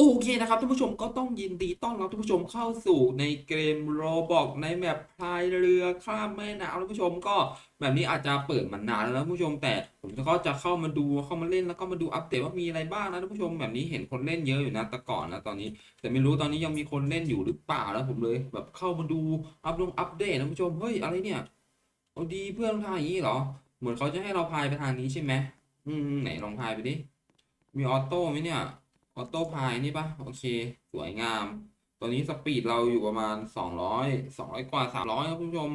โอเคนะครับท่านผู้ชมก็ต้องยินดีต้อนรับท่านผู้ชมเข้าสู่ในเกมโรบอกในแมปพายเรือข้ามแม่น้ำท่านผู้ชมก็แบบนี้อาจจะเปิดมานานแล้วนะท่านผู้ชมแต่ผมก็จะเข้ามาดูเข้ามาเล่นแล้วก็มาดูอัปเดตว่ามีอะไรบ้างนะท่านผู้ชมแบบนี้เห็นคนเล่นเยอะอยู่นะแต่ก่อนนะตอนนี้ แต่ไม่รู้ตอนนี้ยังมีคนเล่นอยู่หรือเปล่าแล้วผมเลย แบบเข้ามาดูอัปลงอัปเดตนะท่านผู้ชมเฮ้ยอะไรเนี่ยเอาดีเพื่อนทางอย่างนี้เหรอ เหมือนเขาจะให้เราพายไปทางนี้ใช่ไหมอืมไหนลองพายไปดิมีออโต้ไหมเนี่ย ออโต้พายนี่ปะโอเค สวยงามตอนนี้สปีดเราอยู่ประมาณสองร้อยสองร้อยกว่าสามร้อยครับคุณผู้ชม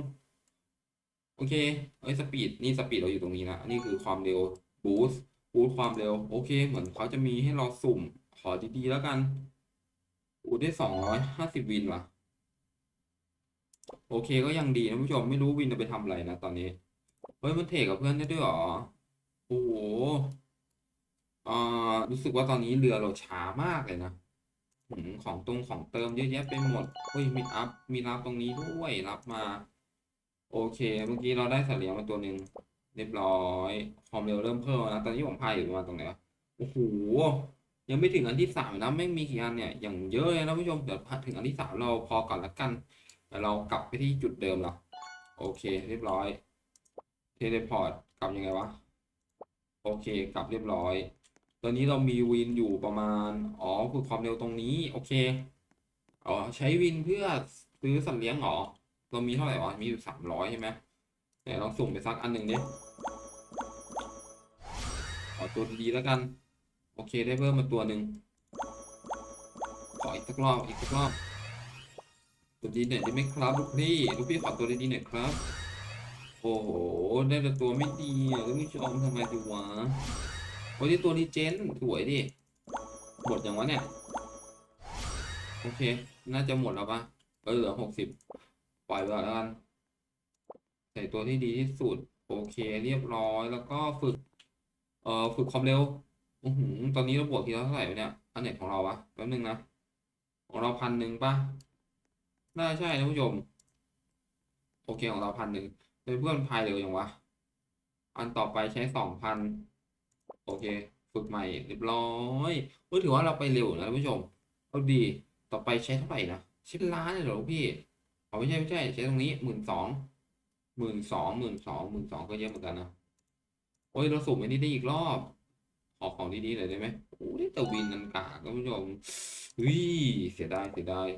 โอเค เอ้ยสปีดนี่สปีดเราอยู่ตรงนี้นะอันนี่คือความเร็วบูสต์บูสต์ความเร็ว โอเค เหมือนเขาจะมีให้เราสุ่มขอดีๆแล้วกันอู้ได้สองร้อยห้าสิบวินว่ะ โอเคก็ยังดีนะผู้ชมไม่รู้วินจะไปทำอะไรนะตอนนี้ เฮ้ยมันเทกับเพื่อนได้ด้วยเหรอ โอ้โห อ่ารู้สึกว่าตอนนี้เรือเราช้ามากเลยนะหืมของตรงของเติมเยอะแยะไปหมดเฮ้ยมีอัพมีรับตรงนี้ด้วยรับมา โอเค เมื่อกี้เราได้สัตว์เลี้ยงมาตัวหนึ่งเรียบร้อยความเร็วเริ่มเพิ่มแล้วนะตอนนี้ผมพายอยู่ประมาณตรงไหนวะโอ้โหยังไม่ถึงอันที่สามนะไม่มีกี่อันเนี่ยอย่างเยอะเลยนะผู้ชมเดี๋ยวถึงอันที่สามเราพอก่อนละกันเดี๋ยวเรากลับไปที่จุดเดิมละโอเค เรียบร้อยเทเลพอร์ตกลับยังไงวะโอเคกลับเรียบร้อย ตอนนี้เรามีวินอยู่ประมาณ อ๋อฝึกความเร็วตรงนี้โอเค อ๋อใช้วินเพื่อซื้อสัตว์เลี้ยงเหรอ เรามีเท่าไหร่วะ มีอยู่สามร้อยใช่ไหมไหนลองสุ่มไปสักอันหนึ่งดิขอตัวดีแล้วกัน โอเคได้เพิ่มมาตัวหนึ่งขออีกสักรอบอีกสักรอบตัวดีหน่อยได้ไหมครับลูกพี่ลูกพี่ขอตัวดีหน่อยครับ โอ้โหได้แต่ตัวไม่ดีอะท่านผู้ชมทำไมดีวะ โอ้ยนี่ตัวนี้เจนสวยดิหมดอย่างวะเนี่ย โอเค น่าจะหมดแล้วปะเออเหลือหกสิบปล่อยไปก่อนแล้วกันใส่ตัวที่ดีที่สุด โอเค เรียบร้อยแล้วก็ฝึก เอ่อฝึกความเร็วอือหือตอนนี้เราบวกทีละเท่าไหร่วะเนี่ยอันไหนของเราวะแป๊บนึงนะของเราพันหนึ่งปะน่าใช่ท่านผู้ชมโอเคของเราพันหนึ่งเป็นเพื่อนพายเร็วอย่างวะ อันต่อไปใช้สองพัน โอเค ฝึกใหม่เรียบร้อยเฮ้ยถือว่าเราไปเร็วนะท่านผู้ชม เอาดี ต่อไปใช้เท่าไหร่นะใช้ล้านเลยเหรอพี่เอาไม่ใช่ไม่ใช่ใช้ตรงนี้หมื่นสองหมื่นสองหมื่นสองหมื่นสองก็เยอะเหมือนกันนะโอ้ยเราสุ่มอันนี้ได้อีกรอบ ขอของดีๆหน่อยได้ไหมโอ้ยแต่วินนันกาท่านผู้ชมเฮ้ยเสียดายเสียดาย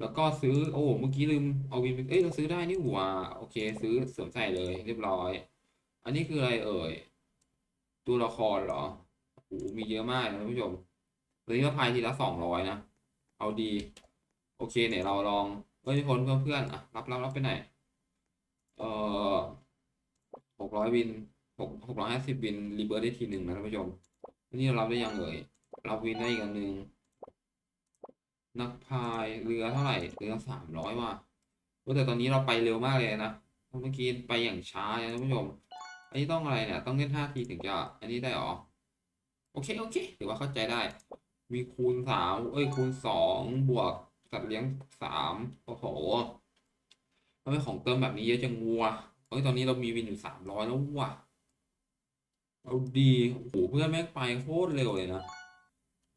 แล้วก็ซื้อโอ้เมื่อกี้ลืมเอาวินไปเอ้ยเราซื้อได้นี่หว่าโอเค ซื้อสวมใส่เลยเรียบร้อย อันนี้คืออะไรเอ่ย ตัวละครเหรอโอ้โหมีเยอะมากนะท่านผู้ชมตอนนี้เราพายทีละสองร้อยนะ เอาดี โอเคเนี่ยเราลองเอ้ยคนเพื่อนเพื่อนอะรับรับรับไปไหน เอ่อหกร้อยวินหกหกร้อยห้าสิบวินรีเบิร์ได้ทีหนึ่งนะท่านผู้ชมอันนี้เรารับได้ยังเอ่ยรับวินได้อีกอันหนึ่งนักพายเรือเท่าไหร่เรือสามร้อยว่ะเออแต่ตอนนี้เราไปเร็วมากเลยนะเมื่อกี้ไปอย่างช้านะท่านผู้ชม อันนี้ต้องอะไรเนี่ย ต้องเล่นห้าทีถึงจะ อันนี้ได้หรอ โอเค โอเค ถือว่าเข้าใจได้ มีคูณสามเอ้ย คูณสองบวกสัตว์เลี้ยงสามโอ้โหทำไมของเติมแบบนี้เยอะจังวัวเอ้ย ตอนนี้เรามีวินอยู่สามร้อยแล้วว่ะ เอาดี โอ้โห เพื่อนแม่งไปโคตรเร็วเลยนะ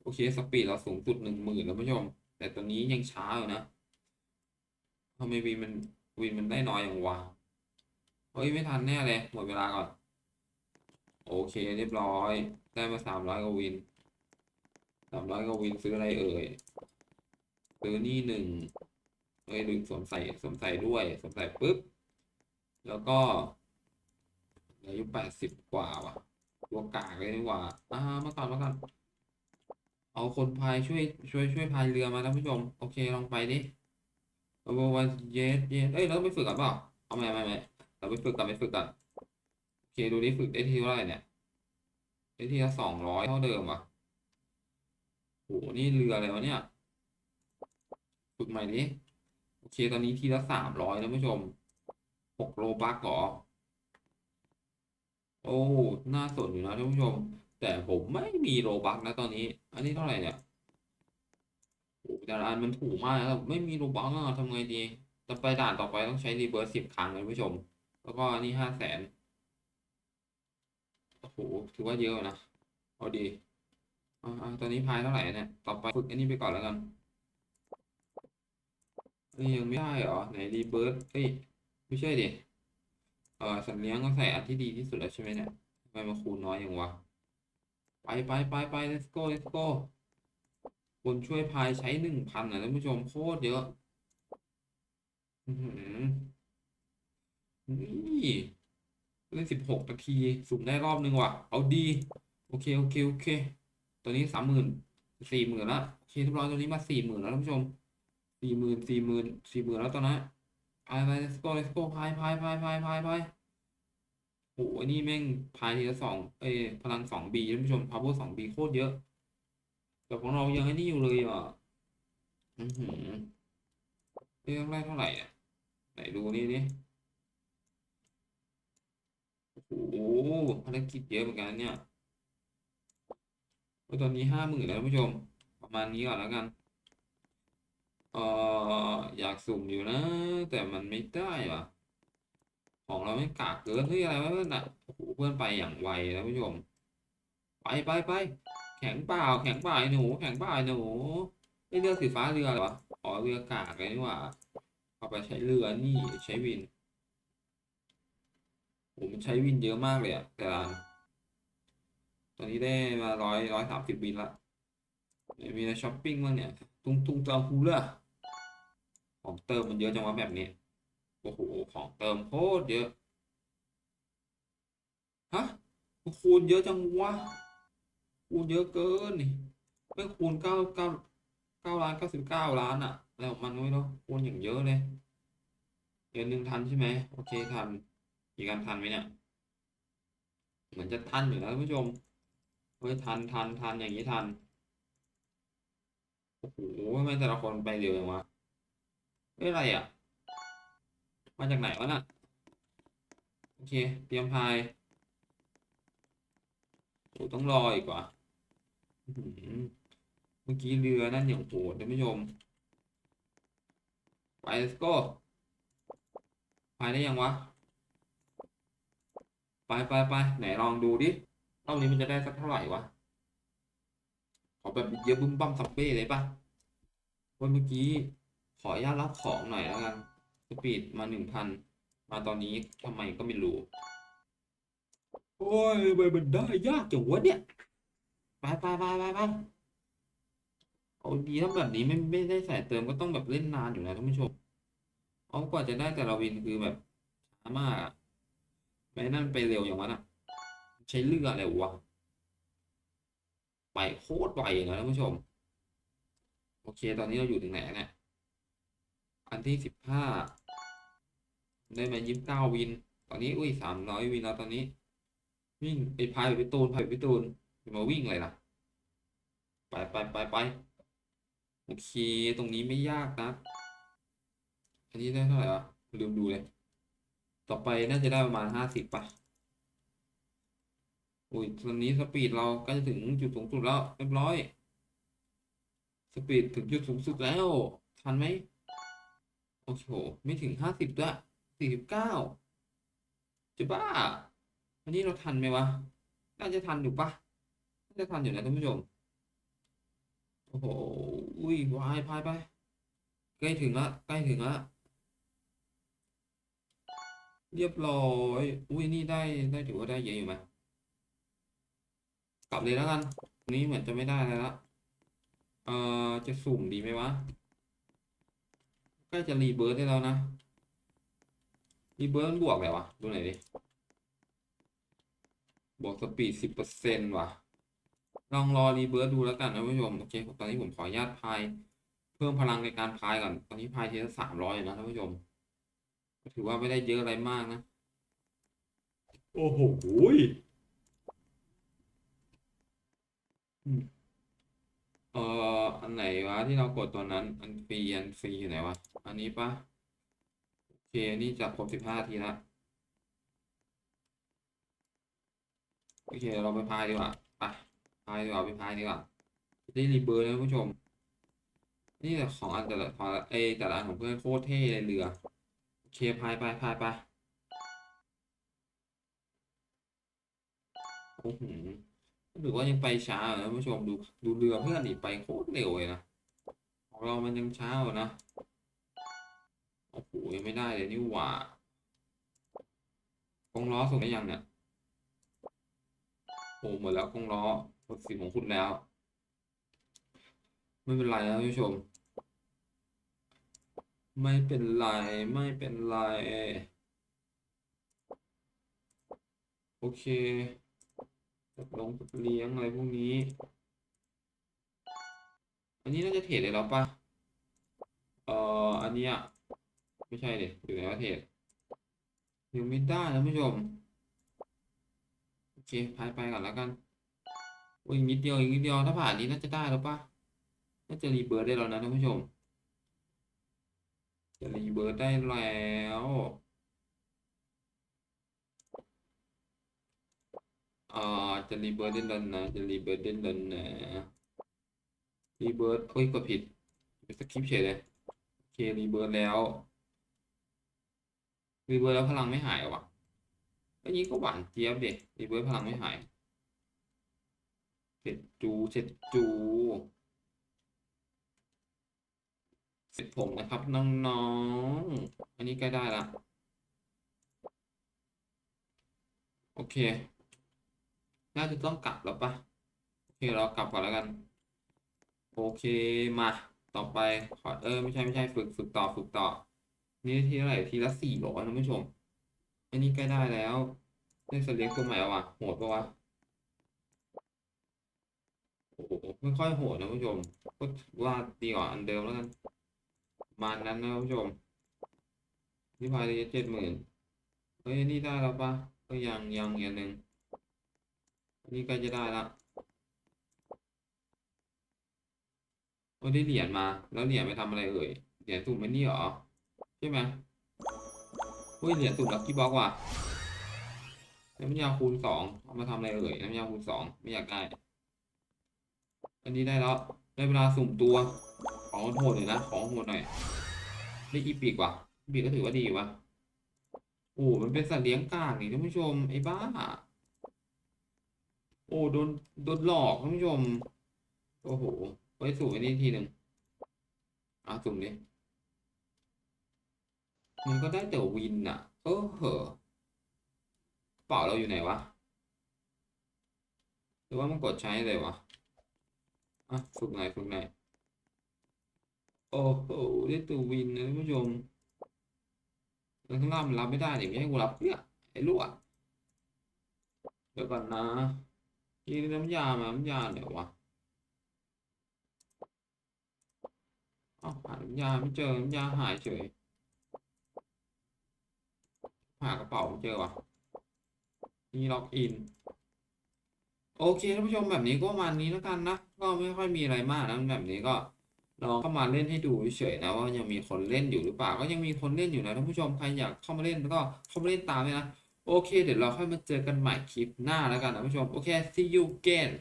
โอเค สปีดเราสูงสุดหนึ่งหมื่นแล้วผู้ชม แต่ตอนนี้ยังช้าอยู่นะทำไมวินมันวินมันได้น้อยอย่างวะ เฮ้ย ไม่ทันแน่เลย หมดเวลาก่อน โอเค เรียบร้อย ได้มาสามร้อยกวินสามร้อยกวินซื้ออะไรเอ่ย ซื้อนี่หนึ่งเอ้ยลืมสวมใส่สวมใส่ด้วยสวมใส่ปุ๊บ แล้วก็อายุแปดสิบกว่าว่ะตัวกากเลยดีกว่าอ่ามาก่อนมาก่อนเอาคนพายช่วยช่วยช่วยพายเรือมาท่านผู้ชม โอเคลองไปดิเอาวันเยสเยสเอ้ยเราต้องไปฝึกกันเปล่าเอาไม่ไม่ไม่ เราไปฝึกกันไปฝึกกันโอเคดูดิฝึกได้ที่เท่าไหร่เนี่ยได้ที่ละสองร้อยเท่าเดิมอะโหนี่เรืออะไรวะเนี่ยฝึกใหม่ดิโอเคตอนนี้ทีละสามร้อยนะผู้ชมหกโลบักหรอโอ้น่าสนอยู่นะท่านผู้ชม แต่ผมไม่มีโลบักนะตอนนี้ อันนี้เท่าไหร่เนี่ยโอ้แต่ละอันมันถูกมากนะไม่มีโลบักอะทำไงดี จะไปด่านต่อไปต้องใช้รีเบิร์สสิบครั้งนะผู้ชม แล้วก็นี่ห้าแสนโอ้โหถือว่าเยอะนะเอาดีอ่าตอนนี้พายเท่าไหร่เนี่ย ต่อไปฝึกอันนี้ไปก่อนแล้วกันนี่ยังไม่ได้เหรอ ไหนรีเบิร์ดเอ้ย ไม่ใช่ดิเออสัตว์เลี้ยงก็ใส่อันที่ดีที่สุดแล้วใช่ไหมเนี่ยทำไมมาคูณน้อยอย่างวะ ไปไปไปไป let's go let's go คนช่วยพายใช้หนึ่งพันนะท่านผู้ชมโคตรเยอะ อือหือ นี่เล่นสิบหกนาทีสุ่มได้รอบนึงว่ะ เอาดี โอเค โอเค โอเคตอนนี้สามหมื่นสี่หมื่นละโอเคเรียบร้อยตอนนี้มาสี่หมื่นแล้วท่านผู้ชมสี่หมื่นสี่หมื่นสี่หมื่นแล้วตอนนั้นไปไป let's go let's go พายพายพายพายพายพายโอ้โหนี่แม่งพายทีละสองเอ้พลังสองบีท่านผู้ชม power สองบีโคตรเยอะแต่ของเรายังไอ้นี่อยู่เลยอะอือหือเรื่องแรกเท่าไหร่เนี่ยไหนดูนี่นี่ โอ้โหภารกิจเยอะเหมือนกันเนี่ยตอนนี้ห้าหมื่นแล้วท่านผู้ชม ประมาณนี้ก่อนแล้วกันเอออยากสุ่มอยู่นะ แต่มันไม่ได้ว่ะ ของเราไม่กากเกินเฮ้ยอะไรวะเพื่อนอะโอ้โหเพื่อนไปอย่างไวแล้วท่านผู้ชม ไปไปไปแข็งเปล่าแข็งเปล่าไอ้หนูแข็งเปล่าไอ้หนูไอ้เรือสีฟ้าเรืออะไรวะอ๋อเรือกากเลยนี่หว่าเอาไปใช้เรือนี่ใช้วิน โอ้มันใช้วินเยอะมากเลยอะแต่ละตอนนี้ได้มาร้อยร้อยสามสิบวินละเดี๋ยวมีในช้อปปิ้งบ้างเนี่ย ตุงตุงเติมคูเลอร์ของเติมมันเยอะจังวะแบบนี้โอ้โหของเติมโคตรเยอะฮะคูณเยอะจังวะคูณเยอะเกินนี่ไม่คูณเก้าเก้าเก้าล้านเก้าสิบเก้าล้านอะอะไรของมันไม่รู้คูณอย่างเยอะเลยเดือนหนึ่งทันใช่ไหมโอเคทัน อีการทันไหมเนี่ย เหมือนจะทันอยู่นะท่านผู้ชม เฮ้ยทันทันทันอย่างนี้ทัน โอ้โหทำไมแต่ละคนไปเร็วอย่างวะเฮ้ยอะไรอะ มาจากไหนวะน่ะ โอเค เตรียมพายโอ้ต้องรออีกว่าอื้อหือเมื่อกี้เรือนั่นอย่างโหดท่านผู้ชม ไป let's go พายได้ยังวะ ไปไปไปไหนลองดูดิรอบนี้มันจะได้สักเท่าไหร่วะ ขอแบบเยอะบึ้มบั้มซัมเบ้เลยปะวันเมื่อกี้ขออนุญาตรับของหน่อยแล้วกัน สปีดมาหนึ่งพันมาตอนนี้ทำไมก็ไม่รู้ โอ้ยทำไมมันได้ยากจังวะเนี่ยไปไปไปไปไปเอาดีถ้าแบบนี้ไม่ไม่ได้ใส่เติมก็ต้องแบบเล่นนานอยู่นะท่านผู้ชมเอากว่าจะได้แต่ละวินคือแบบช้ามาก ไม่นั่นไปเร็วอย่างนั้นอะ ใช้เรืออะไรวะไปโคตรไวนะท่านผู้ชม โอเค ตอนนี้เราอยู่ถึงไหนเนี่ย อันที่สิบห้าได้มายี่สิบเก้าวิน ตอนนี้อุ้ยสามร้อยวินแล้วตอนนี้ วิ่งไปพายไปตูนพายไปตูนจะมาวิ่งเลยล่ะไปไปไปไปโอเค ตรงนี้ไม่ยากนะ อันนี้ได้เท่าไหร่วะลืมดูเลย ต่อไปน่าจะได้ประมาณห้าสิบป่ะอุ้ยตอนนี้สปีดเรากล้จะถึงจุดสูงสุดแล้วเรียบร้อย สปีดถึงจุดสูงสุดแล้ว ทันไหมโอ้โห ไม่ถึงห้าสิบด้วยสี่สิบเก้าจะบ้าอันนี้เราทันไหมวะ น่าจะทันอยู่ปะน่าจะทันอยู่นะท่านผู้ชม โอ้โห อุ้ยวายพายไป ใกล้ถึงละ ใกล้ถึงละ เรียบร้อย อุ้ยนี่ได้ได้ถือว่าได้เยอะอยู่ไหมกลับเลยแล้วกัน นี้เหมือนจะไม่ได้แล้วละเอ่อจะสุ่มดีไหมวะ ใกล้จะรีเบิร์ดได้แล้วนะ รีเบิร์ดบวกอะไรวะ ดูหน่อยดิ บวกสปีดสิบเปอร์เซ็นต์ว่ะ ลองรอรีเบิร์ดดูแล้วกันนะผู้ชม โอเคตอนนี้ผมขออนุญาตพาย เพิ่มพลังในการพายก่อน ตอนนี้พายเทีละสามร้อยนะท่านผู้ชม ถือว่าไม่ได้เยอะอะไรมากนะ โอ้โหเอ่ออันไหนวะที่เรากดตัวนั้น อันฟรีอันฟรีอยู่ไหนวะ อันนี้ปะโอเค นี่จะครบสิบห้าทีละโอเค เราไปพายดีกว่าไปพายดีกว่าไปพายดีกว่าจะได้รีเบิร์ดนะท่านผู้ชม นี่แต่ของอันแต่ละของเอยแต่ละอันของเพื่อนโคตรเท่เลยเรือโอ เคพายไปพายไปโอ้โหหรือว่ายังไปช้าอยู่นะท่านผู้ชมดูดูเรือเพื่อนดิไปโคตรเร็วเลยนะของเรามันยังช้าอยู่นะโอ้โหยังไม่ได้เลยนี่หว่ากงล้อส่งได้ยังเนี่ยโอ้หมดแล้วกงล้อหมดสิทธิ์ของคุณแล้ว ไม่เป็นไรนะท่านผู้ชม ไม่เป็นไรไม่เป็นไร โอเคจัดลงจัดเลี้ยงอะไรพวกนี้ อันนี้น่าจะเทรดได้แล้วปะเอ่ออันนี้ยไม่ใช่เดิอยู่ในประเทศยังไม่ได้นะผู้ชม โอเคพายไปก่อนแล้วกันโอ้ยอีกนิดเดียวอีกนิดเดียวถ้าผ่านนี้น่าจะได้แล้วปะน่าจะรีเบิร์ดได้แล้วนะท่านผู้ชม จะรีเบิร์ดได้แล้วอ่าจะรีเบิร์ดได้แล้วนะจะรีเบิร์ดได้แล้วนะรีเบิร์ดเอ้ยกดผิดสคริปเฉยเลยโอเครีเบิร์ดแล้วรีเบิร์ดแล้วพลังไม่หายว่ะอันนี้ก็หวานเจี๊ยบเด็รีเบิร์ดพลังไม่หายเสร็จจูเสร็จจู เสร็จผมนะครับน้องๆ อันนี้ใกล้ได้ละ โอเค น่าจะต้องกลับแล้วปะโอเคเรากลับก่อนแล้วกัน โอเคมาต่อไปขอเออไม่ใช่ไม่ใช่ฝึกฝึกต่อฝึกต่อ นี่ทีเท่าไหร่ทีละสี่ร้อยนะผู้ชม อันนี้ใกล้ได้แล้วได้สเลียงตัวใหม่แล้ววะโหดปะวะโอ้โหไม่ค่อยโหดนะผู้ชมก็ว่าดีกว่าอันเดิมแล้วกัน มาณนั้นนะผู้ชมที่พายระเจ็ดหมื่นเฮ้ยนี่ได้แล้วปะก็ยังยังอย่างหนึ่งนนี้ใกล้จะได้ละโอ้ได้เหรียญมา แล้วเหรียญไปทำอะไรเอ่ยเหรียญสุ่มไอ้นี่หรอใช่ไหมเฮ้ยเหรียญสุ่มลัคกี้บ็อกว่ะน้ำยาคูณสองเอามาทำอะไรเอ่ยน้ำยาคูณสองไม่อยากได้อันนี้ได้แล้วได้เวลาสุ่มตัว ของโหดเลยนะ ของโหดหน่อยได้อีปีกว่ะอีปีกก็ถือว่าดีว่ะโอ้มันเป็นสัตว์เลี้ยงกางนี่ท่านผู้ชม ไอ้บ้า โอ้โดนโดนหลอกท่านผู้ชม โอ้โห ไว้สุ่มอันนี้ทีหนึ่งอะสุ่มดิมันก็ได้แต่วินอะ เออเหอะเป๋าเราอยู่ไหนวะ หรือว่ามันกดใช้เลยวะ อะ ฝึกหนฝึกหน โอ้โหได้ตัววินนะท่านผู้ชมแล้วข้างล่างมันรับไม่ได้เนี่ยไม่ให้กูรับเนี่ยไอ้ลูกอะเดี๋ยวก่อนนะกินน้ำยามาน้ำยาเดี๋ยววะอ้าหาน้ำยาไม่เจอน้ำยาหายเฉยหากระเป๋าไม่เจอวะนี่ล็อกอิน โอเคท่านผู้ชมแบบนี้ก็ประมาณนี้แล้วกันนะ ก็ไม่ค่อยมีอะไรมากนะแบบนี้ก็ เข้ามาเล่นให้ดูเฉยๆนะว่ายังมีคนเล่นอยู่หรือเปล่า ก็ยังมีคนเล่นอยู่นะท่านผู้ชมใครอยากเข้ามาเล่นก็เข้ามาเล่นตามเลยนะโอเค เดี๋ยวเราค่อยมาเจอกันใหม่คลิปหน้าแล้วกันนะท่านผู้ชม โอเค see you again